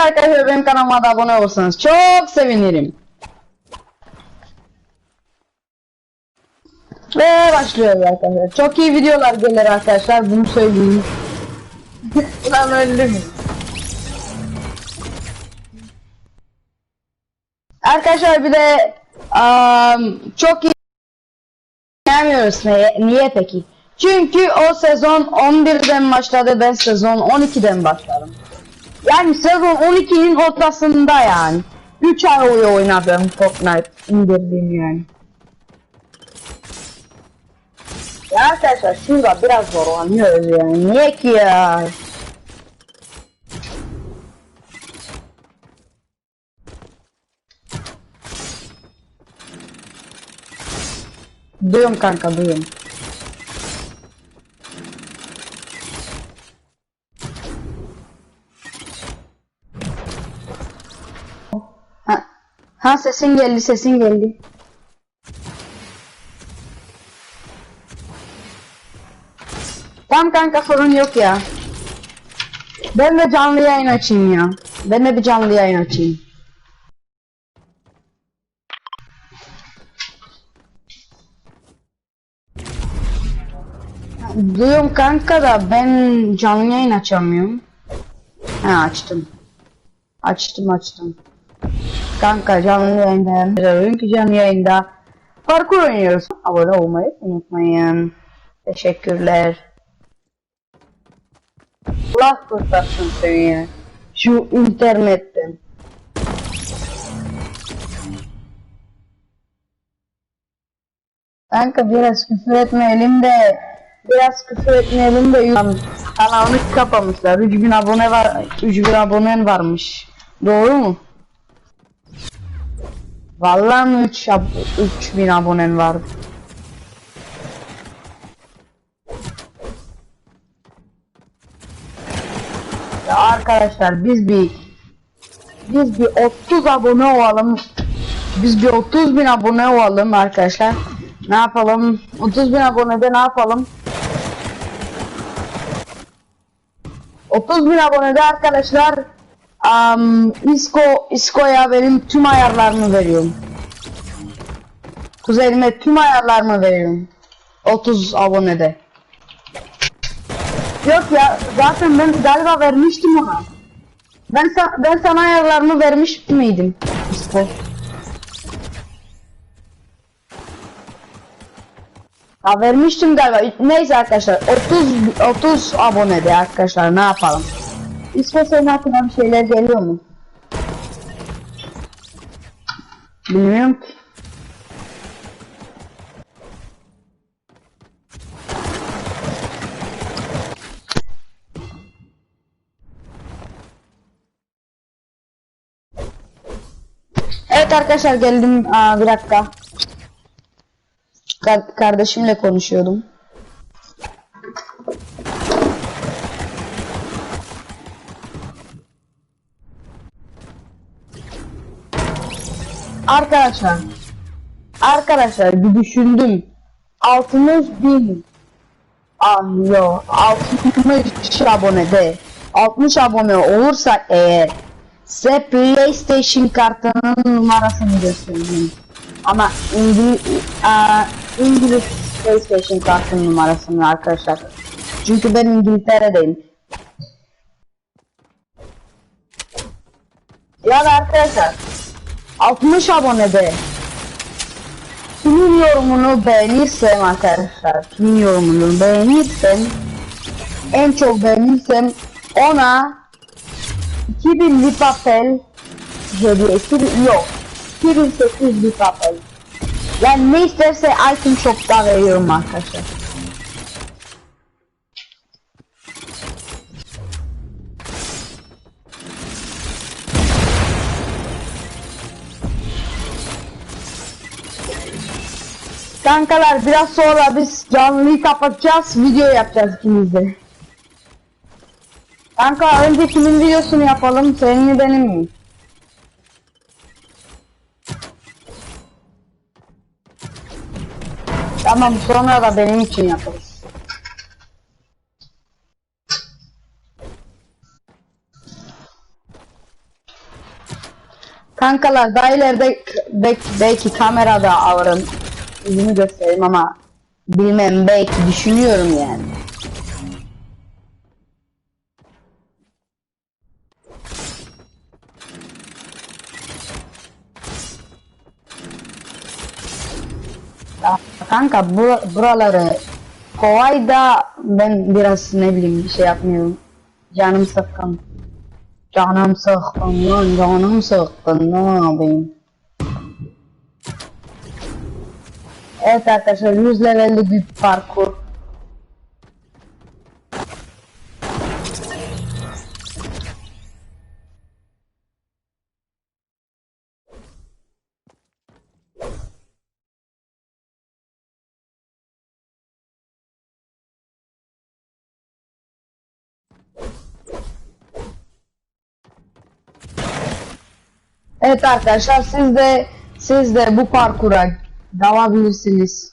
Arkadaşlar benim kanalıma da abone olursanız çok sevinirim. Ve başlıyoruz arkadaşlar. Çok iyi videolar gelir arkadaşlar bunu söyleyeyim. Ulan öldüm. Arkadaşlar bir de am, çok iyi Gelmiyoruz niye, niye peki? Çünkü o sezon 11'den başladı ben sezon 12'den başladım. Yani sezon 12'nin ortasında yani. 3 ay oyun oynadım Fortnite indirdim yani. Ya arkadaşlar şurada biraz zorlanıyoruz yani. Niye ki ya? Duyuyorum kanka duyuyorum. Ha sesin geldi sesin geldi. Tamam kanka sorun yok ya. Ben de canlı yayın açayım ya. Ben de bir canlı yayın açayım. Duyuyorum kanka da ben canlı yayın açamıyorum. Ha açtım. Açtım açtım. Kanka canlı yayında çünkü canlı yayında parkur oynuyoruz. Abone olmayı unutmayın. Teşekkürler. Allah kurtarsın seni. Şu internetten. Kanka biraz küfür etmeyelim de biraz küfür etmeyelim de kanalını kapamışlar. 3000 abone var 3000 abonen varmış. Doğru mu? Vallahi mi 3 ab 3000 abonen var? Ya arkadaşlar biz bir biz bir 30 abone olalım. Biz bir 30 bin abone olalım arkadaşlar. Ne yapalım? 30 bin abonede ne yapalım? 30 bin abonede arkadaşlar um, Isko, Isko'ya benim tüm ayarlarımı veriyorum. Kuzeyime tüm ayarlarımı veriyorum. 30 abonede. Yok ya zaten ben galiba vermiştim ona. Ben, sa ben sana ayarlarımı vermiş miydim? İşte. Ha vermiştim galiba. Neyse arkadaşlar 30 30 abonede arkadaşlar ne yapalım? İsmet senin aklına bir şeyler geliyor mu? Bilmiyorum ki. Evet arkadaşlar geldim. Aa, bir dakika. Ka- kardeşimle konuşuyordum. Arkadaşlar. Arkadaşlar bir düşündüm. 60 bin. Ah yo 60 abone de. 60 abone olursak eğer size PlayStation kartının numarasını göstereceğim. Ama İngiliz, İngiliz PlayStation kartının numarasını arkadaşlar. Çünkü ben İngiltere'deyim. Ya da arkadaşlar 60 abonede kimin yorumunu beğenirsem arkadaşlar kimin yorumunu beğenirsem en çok beğenirsem ona 2000 lipapel hediyesi yok. 2800 lipapel. Yani ne isterse item shop'ta veriyorum arkadaşlar Kankalar biraz sonra biz canlıyı kapatacağız video yapacağız ikimiz de. Kanka önce kimin videosunu yapalım senin mi benim mi? Tamam sonra da benim için yaparız. Kankalar daha ileride belki, belki kamerada alırım. Yüzümü göstereyim ama bilmem belki düşünüyorum yani. Ya Kanka bu, buraları kolay da ben biraz ne bileyim bir şey yapmıyorum. Canım sıkkın. Canım sıkkın lan canım sıkkın ne yapayım. Evet arkadaşlar 100 levelli bir parkur. Evet arkadaşlar siz de siz de bu parkura dalabilirsiniz.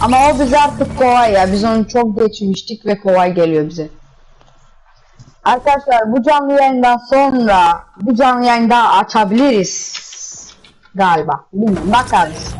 Ama o bize artık kolay ya. Biz onu çok geçmiştik ve kolay geliyor bize. Arkadaşlar bu canlı yayından sonra bu canlı yayında açabiliriz galiba. Bilmiyorum bakarız.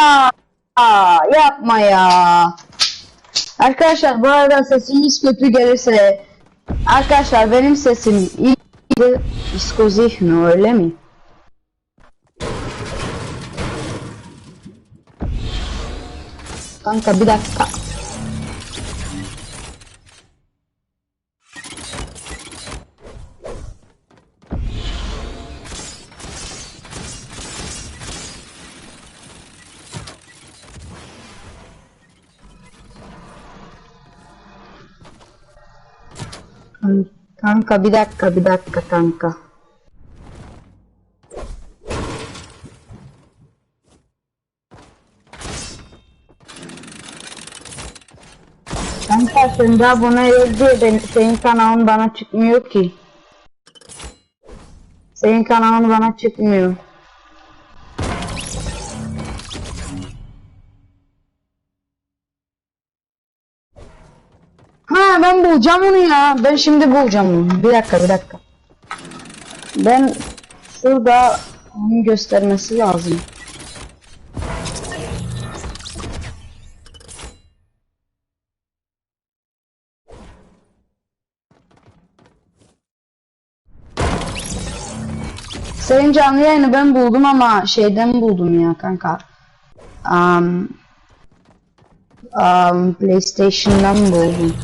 Ya. Yapma ya. Arkadaşlar bu arada sesimiz kötü gelirse Arkadaşlar benim sesim iyi psikozih mi öyle mi? Kanka bir dakika. Kanka bir dakika bir dakika kanka. Kanka sen abone ol diye ben, senin kanalın bana çıkmıyor ki. Senin kanalın bana çıkmıyor. Ben bulacağım onu ya. Ben şimdi bulacağım onu. Bir dakika bir dakika. Ben şurada onu göstermesi lazım. Senin canlı yayını ben buldum ama şeyden buldum ya kanka. Um, um, PlayStation'dan buldum.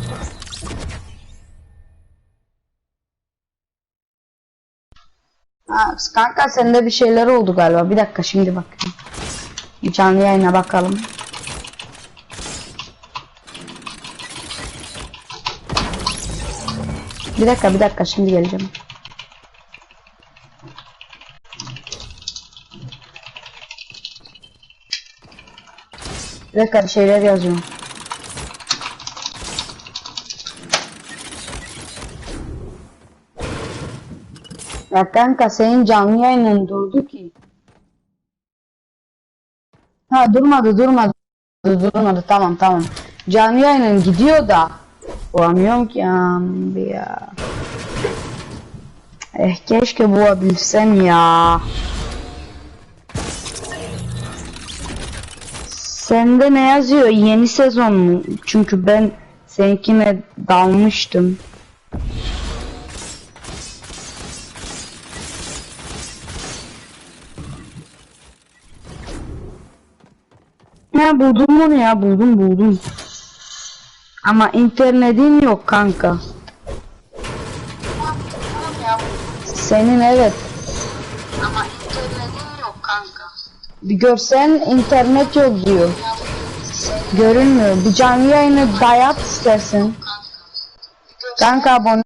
Kanka sende bir şeyler oldu galiba. Bir dakika şimdi. Bir Canlı yayına bakalım. Bir dakika bir dakika şimdi geleceğim. Bir dakika bir şeyler yazıyorum. Ya kanka senin canlı yayının durdu ki. Ha durmadı durmadı. Durmadı tamam tamam. Canlı yayının gidiyor da. Bulamıyorum ki ya. Eh keşke bulabilsem ya. Sende ne yazıyor? Yeni sezon mu? Çünkü ben seninkine dalmıştım. Ha buldum bunu ya buldum buldum. Ama internetin yok kanka. Senin evet. Ama internetin yok kanka. Bir görsen internet yok diyor. Görünmüyor. Bir canlı yayını dayat istersen. Kanka abone